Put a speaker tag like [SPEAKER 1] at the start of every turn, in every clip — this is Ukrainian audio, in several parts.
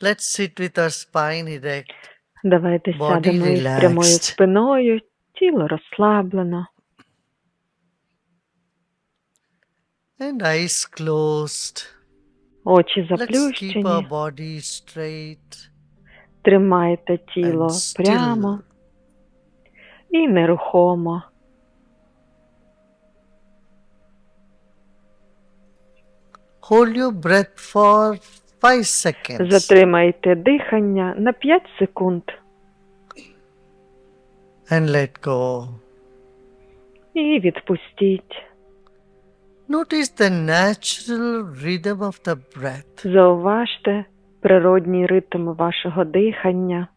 [SPEAKER 1] Let's sit with our spine erect.
[SPEAKER 2] Давайте
[SPEAKER 1] Body
[SPEAKER 2] сядемо із прямою спиною, тіло розслаблено,
[SPEAKER 1] and eyes closed.
[SPEAKER 2] очі
[SPEAKER 1] Let's keep our
[SPEAKER 2] заплющені.
[SPEAKER 1] body straight
[SPEAKER 2] Тримайте тіло
[SPEAKER 1] and
[SPEAKER 2] прямо і нерухомо.
[SPEAKER 1] Hold your breath for 5 seconds.
[SPEAKER 2] Затримайте дихання на 5 секунд
[SPEAKER 1] and let go.
[SPEAKER 2] і відпустіть.
[SPEAKER 1] Notice the natural rhythm of the breath.
[SPEAKER 2] Зауважте природній ритм вашого дихання.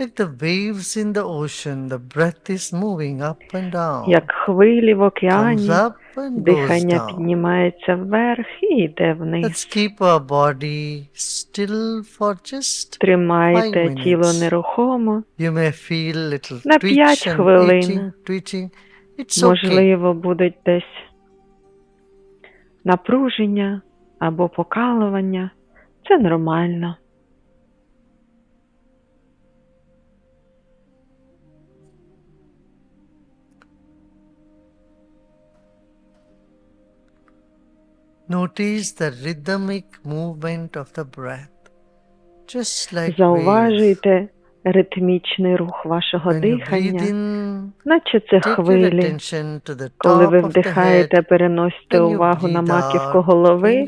[SPEAKER 1] Like the waves in the ocean, the breath is moving up and down.
[SPEAKER 2] Як хвилі в
[SPEAKER 1] Comes
[SPEAKER 2] океані,
[SPEAKER 1] up and goes
[SPEAKER 2] дихання
[SPEAKER 1] down.
[SPEAKER 2] піднімається вверх і йде вниз.
[SPEAKER 1] Let's keep our body still for just
[SPEAKER 2] Тримайте
[SPEAKER 1] five
[SPEAKER 2] тіло
[SPEAKER 1] minutes.
[SPEAKER 2] нерухомо,
[SPEAKER 1] You may feel little
[SPEAKER 2] На
[SPEAKER 1] twitch
[SPEAKER 2] п'ять
[SPEAKER 1] and
[SPEAKER 2] хвилин.
[SPEAKER 1] twitching, twitching. It's okay.
[SPEAKER 2] можливо, будуть десь напруження або покалування. Це нормально.
[SPEAKER 1] Notice the rhythmic movement of the breath. Just like wave.
[SPEAKER 2] Зауважуйте ритмічний рух вашого дихання, наче це хвилі. Коли ви вдихаєте, переносите увагу на маківку голови,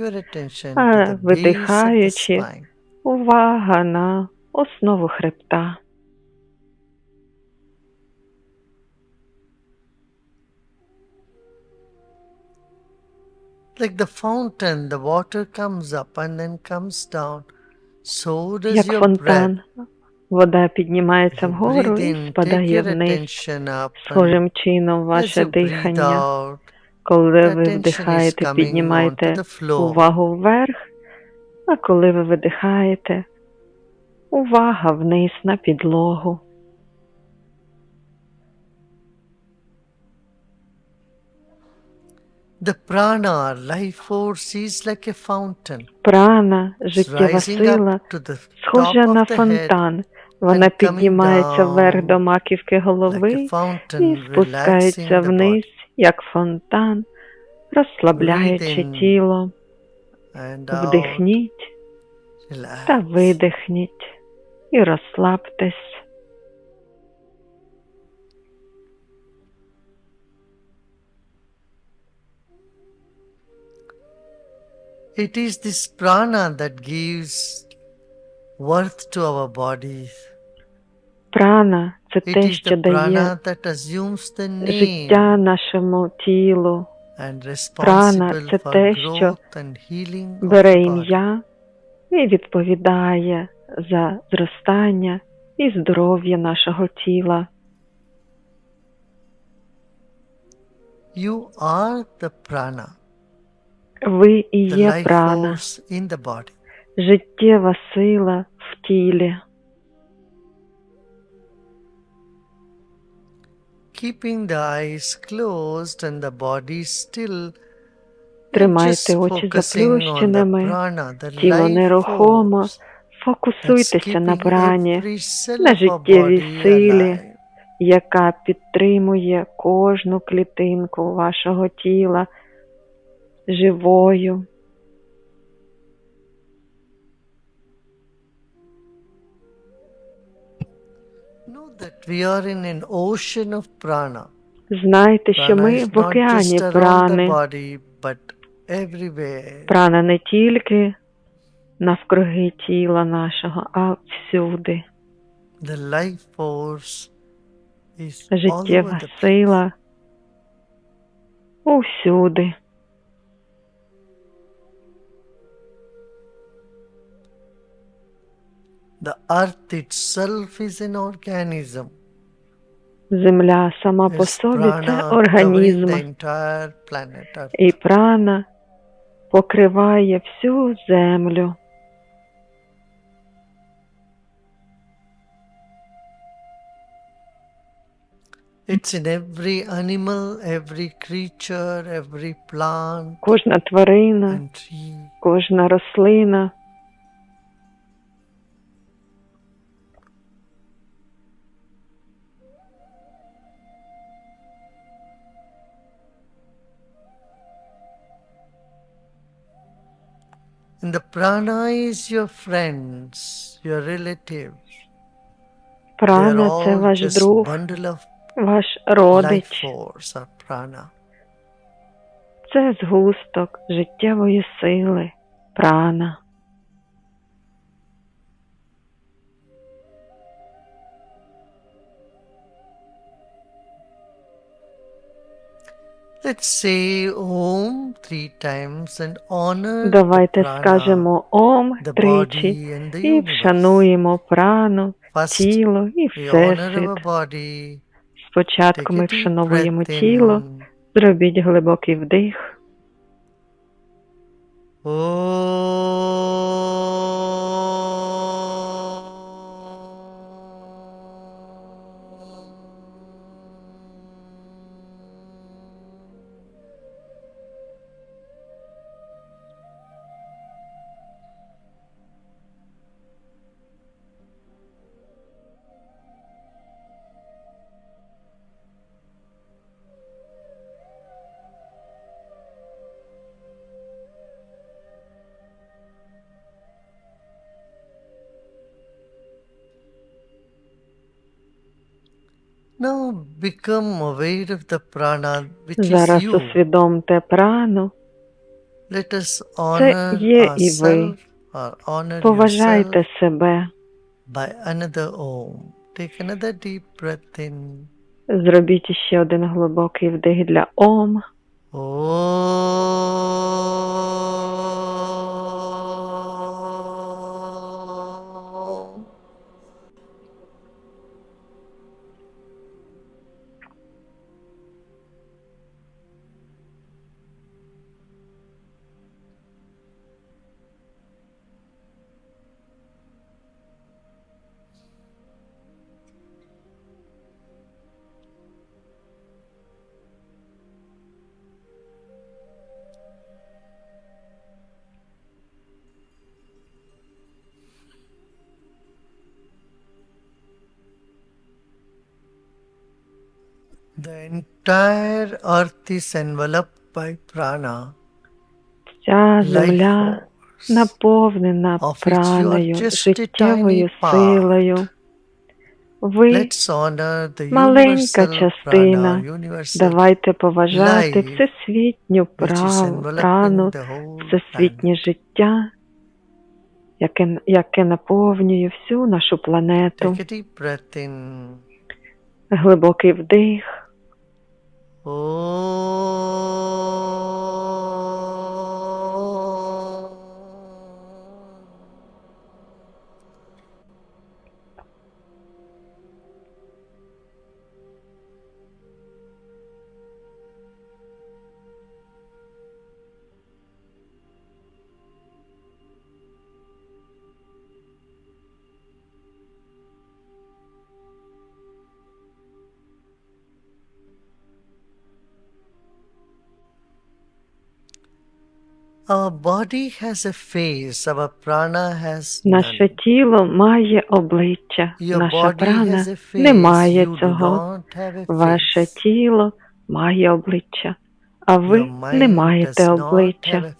[SPEAKER 2] а видихаючи, увага на основу хребта. Як
[SPEAKER 1] your
[SPEAKER 2] фонтан,
[SPEAKER 1] breath.
[SPEAKER 2] вода піднімається вгору і спадає вниз. Схожим чином ваше дихання,
[SPEAKER 1] out,
[SPEAKER 2] коли ви вдихаєте, піднімайте
[SPEAKER 1] floor.
[SPEAKER 2] увагу вверх, а коли ви видихаєте, увага вниз на підлогу.
[SPEAKER 1] The prana, life force, is like a fountain.
[SPEAKER 2] Прана, життєва сила, схожа на фонтан. Вона піднімається вверх до маківки голови і спускається вниз, як фонтан, розслабляючи тіло. Вдихніть та видихніть і розслабтесь.
[SPEAKER 1] It is this prana that gives worth to our bodies.
[SPEAKER 2] Прана це
[SPEAKER 1] It
[SPEAKER 2] те,
[SPEAKER 1] is
[SPEAKER 2] що
[SPEAKER 1] the
[SPEAKER 2] дає
[SPEAKER 1] prana that assumes the name
[SPEAKER 2] життя нашому тілу,
[SPEAKER 1] and
[SPEAKER 2] Прана
[SPEAKER 1] responsible
[SPEAKER 2] це
[SPEAKER 1] for
[SPEAKER 2] те, що
[SPEAKER 1] growth and healing of
[SPEAKER 2] бере
[SPEAKER 1] the body.
[SPEAKER 2] ім'я і відповідає за зростання і здоров'я нашого тіла.
[SPEAKER 1] You are the prana,
[SPEAKER 2] Ви і є прана, життєва сила в тілі.
[SPEAKER 1] Keeping the eyes closed and the body still,
[SPEAKER 2] Тримайте очі заплющеними, тіло нерухомо. Фокусуйтеся на прані, на життєвій силі. яка підтримує кожну клітинку вашого тіла живою. Знайте, що ми в океані прани. Прана не тільки навкруги тіла нашого, а всюди. Життєва сила усюди.
[SPEAKER 1] The earth itself is an organism.
[SPEAKER 2] Земля сама по собі це організм, і прана покриває всю землю.
[SPEAKER 1] It's in every animal, every creature, every plant
[SPEAKER 2] Кожна тварина, кожна рослина.
[SPEAKER 1] And the prana is your friends, your relatives.
[SPEAKER 2] Прана це ваш друг,
[SPEAKER 1] bundle of
[SPEAKER 2] ваш родич.
[SPEAKER 1] prana.
[SPEAKER 2] Це згусток життєвої сили, прана.
[SPEAKER 1] Let's say Om three times and honor
[SPEAKER 2] Давайте
[SPEAKER 1] prana,
[SPEAKER 2] скажемо Ом тричі і вшануємо прану, тіло і всесвіт. Спочатку ми вшановуємо тіло, зробіть глибокий вдих.
[SPEAKER 1] Now
[SPEAKER 2] Зараз
[SPEAKER 1] is you.
[SPEAKER 2] усвідомте прану,
[SPEAKER 1] Let us honor
[SPEAKER 2] є і ви.
[SPEAKER 1] honor
[SPEAKER 2] поважайте себе,
[SPEAKER 1] by another Om. Take another deep breath in.
[SPEAKER 2] зробіть ще один глибокий вдих для Ом.
[SPEAKER 1] The entire earth is enveloped by prana, life
[SPEAKER 2] земля наповнена праною, життєвою силою. Ви маленька частина. давайте поважати всесвітню
[SPEAKER 1] which is
[SPEAKER 2] прав,
[SPEAKER 1] enveloping
[SPEAKER 2] прану, всесвітнє життя, яке, яке наповнює всю нашу планету. Глибокий вдих.
[SPEAKER 1] Oh.
[SPEAKER 2] Наше тіло має обличчя, наша прана не має цього. Ваше тіло має обличчя, а ви не маєте обличчя.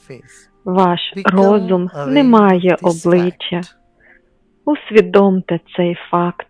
[SPEAKER 2] Ваш розум не має обличчя. Усвідомте цей факт.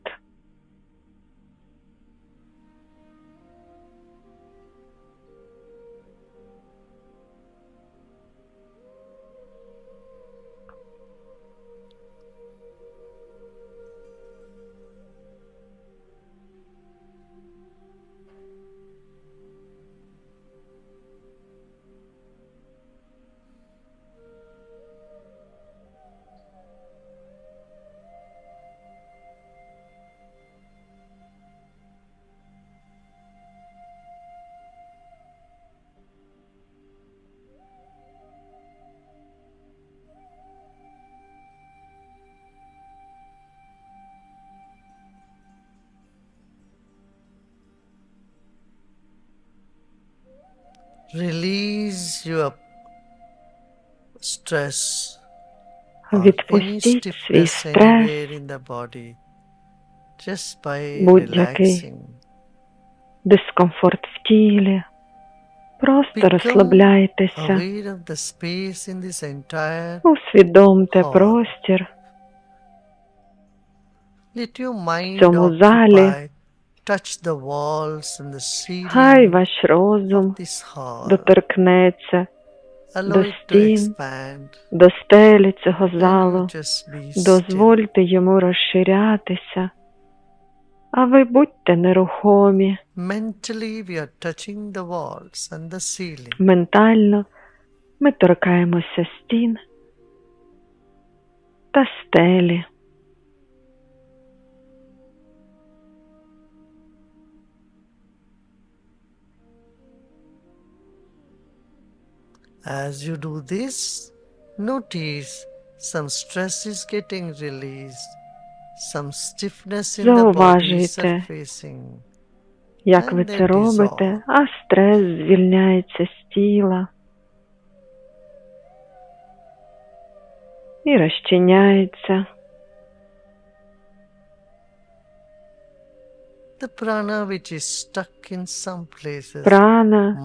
[SPEAKER 2] Відпустіть свій стрес,
[SPEAKER 1] in the body just by
[SPEAKER 2] Будь-який дискомфорт в тілі. Просто розслабляйтеся,
[SPEAKER 1] of the space in this entire.
[SPEAKER 2] усвідомте простір
[SPEAKER 1] Let your mind
[SPEAKER 2] цьому залі. Хай ваш розум доторкнеться до стін, до стелі цього залу. Дозвольте йому розширятися, а ви будьте нерухомі. Ментально ми торкаємося стін та стелі.
[SPEAKER 1] As you do this, notice some stress is getting released, some stiffness in the body surfacing.
[SPEAKER 2] Як ви це робите, а стрес звільняється з тіла і розчиняється. Прана,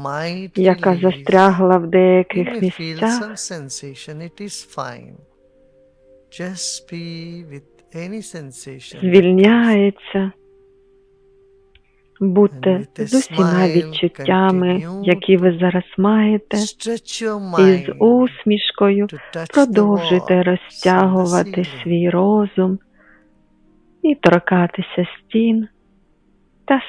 [SPEAKER 2] яка застрягла в деяких місцях, звільняється. Будьте з усіма відчуттями, які ви зараз маєте, і з усмішкою продовжуйте розтягувати свій розум і торкатися стін та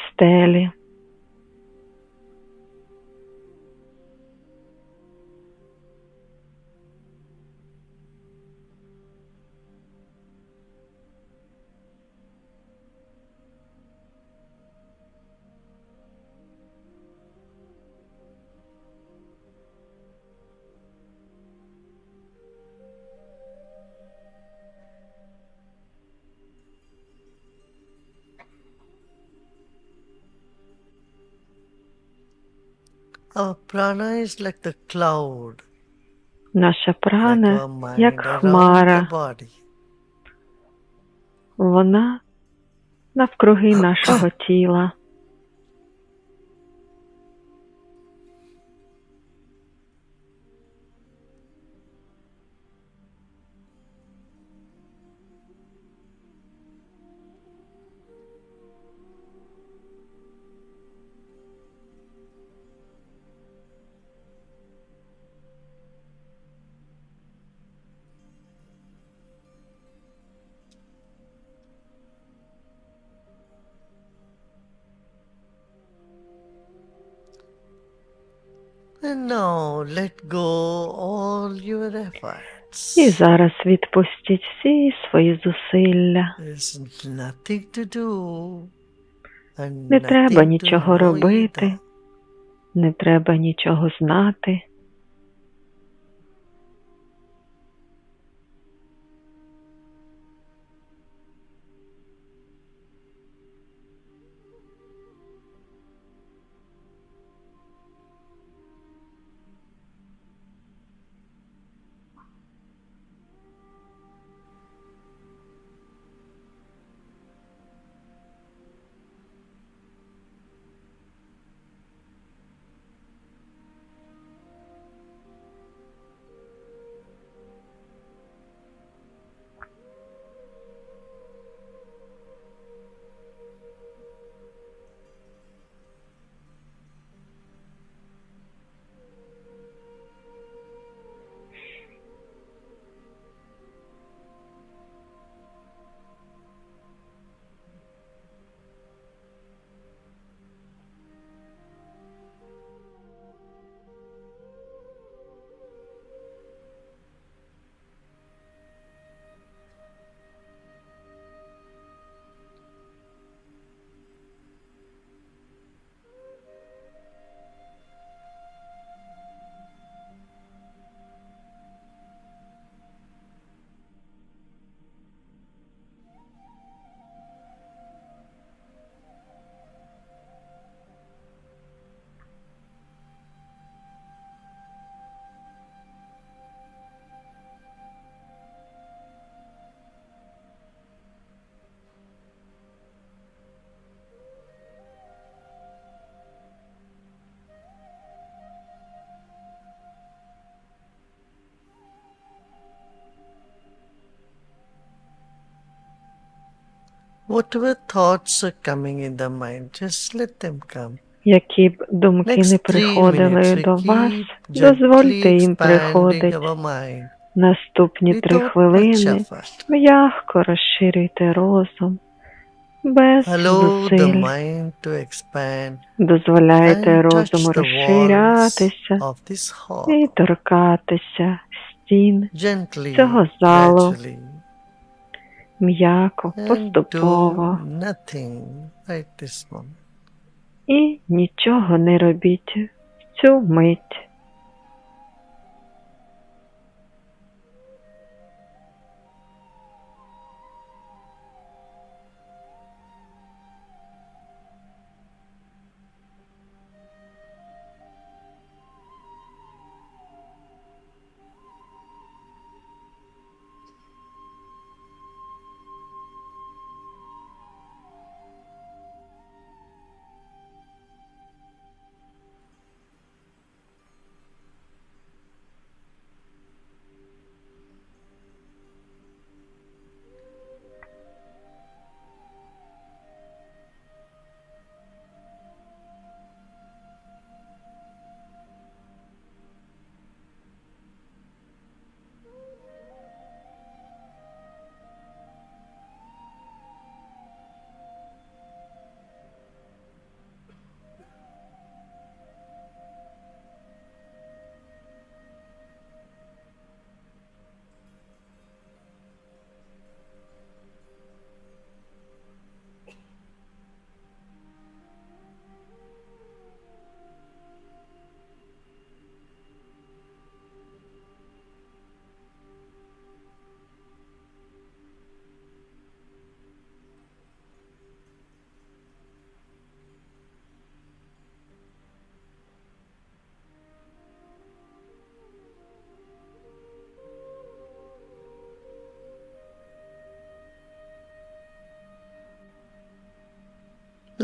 [SPEAKER 1] Our prana is like the cloud,
[SPEAKER 2] Наша прана, як хмара. вона навкруги нашого тіла.
[SPEAKER 1] Now let go all your efforts.
[SPEAKER 2] І зараз відпустіть всі свої зусилля.
[SPEAKER 1] There's nothing to do.
[SPEAKER 2] Не треба нічого робити, не треба нічого знати.
[SPEAKER 1] Whatever thoughts are coming in the mind, just let them come.
[SPEAKER 2] Які б думки не приходили до вас, дозвольте їм приходити. Наступні три хвилини м'яко розширюйте розум, без зусиль. Дозволяйте розуму розширятися і торкатися стін цього залу. М'яко, поступово. І нічого не робіть в цю мить.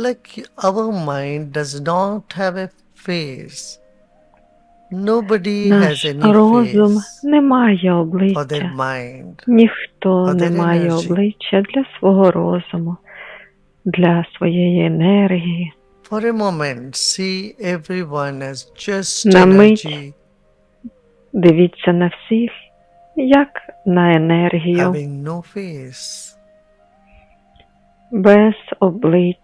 [SPEAKER 1] Like our mind does not have a face. Nobody
[SPEAKER 2] Наш
[SPEAKER 1] has any
[SPEAKER 2] розум
[SPEAKER 1] face
[SPEAKER 2] не має
[SPEAKER 1] for their
[SPEAKER 2] обличчя.
[SPEAKER 1] mind.
[SPEAKER 2] Ніхто
[SPEAKER 1] for
[SPEAKER 2] не
[SPEAKER 1] their
[SPEAKER 2] має
[SPEAKER 1] energy.
[SPEAKER 2] обличчя для свого розуму, для своєї енергії.
[SPEAKER 1] For a moment, see everyone as just
[SPEAKER 2] На мить
[SPEAKER 1] energy
[SPEAKER 2] Дивіться на всіх, як на енергію,
[SPEAKER 1] having no face.
[SPEAKER 2] без облич.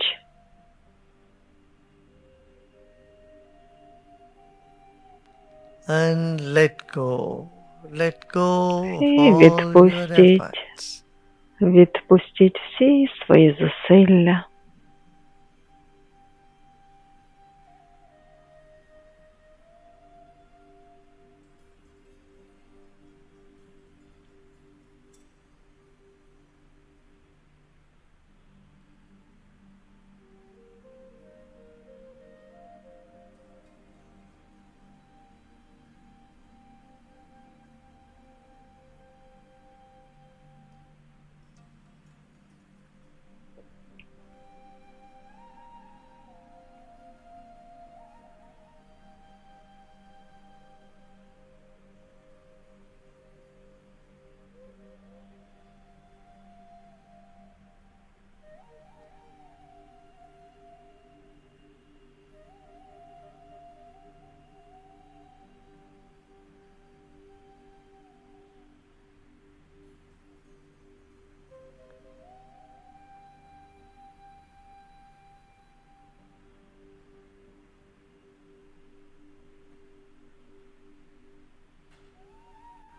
[SPEAKER 1] And let go. Let go of
[SPEAKER 2] І
[SPEAKER 1] all your
[SPEAKER 2] відпустіть.
[SPEAKER 1] efforts.
[SPEAKER 2] Відпустіть всі свої зусилля.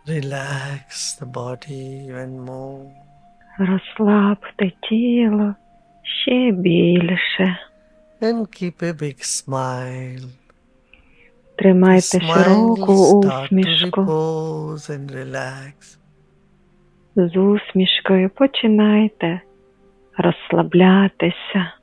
[SPEAKER 1] Relax the body even more.
[SPEAKER 2] Розслабте тіло ще більше.
[SPEAKER 1] And keep a big smile.
[SPEAKER 2] Тримайте широку усмішку.
[SPEAKER 1] and relax.
[SPEAKER 2] З усмішкою починайте розслаблятися.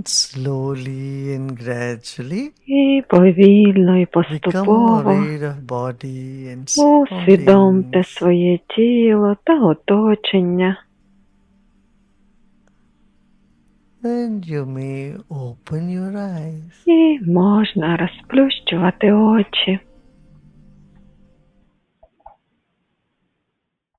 [SPEAKER 1] And slowly and gradually
[SPEAKER 2] І повільно і поступово усвідомте своє тіло та оточення.
[SPEAKER 1] And you may open your eyes.
[SPEAKER 2] І можна розплющувати очі.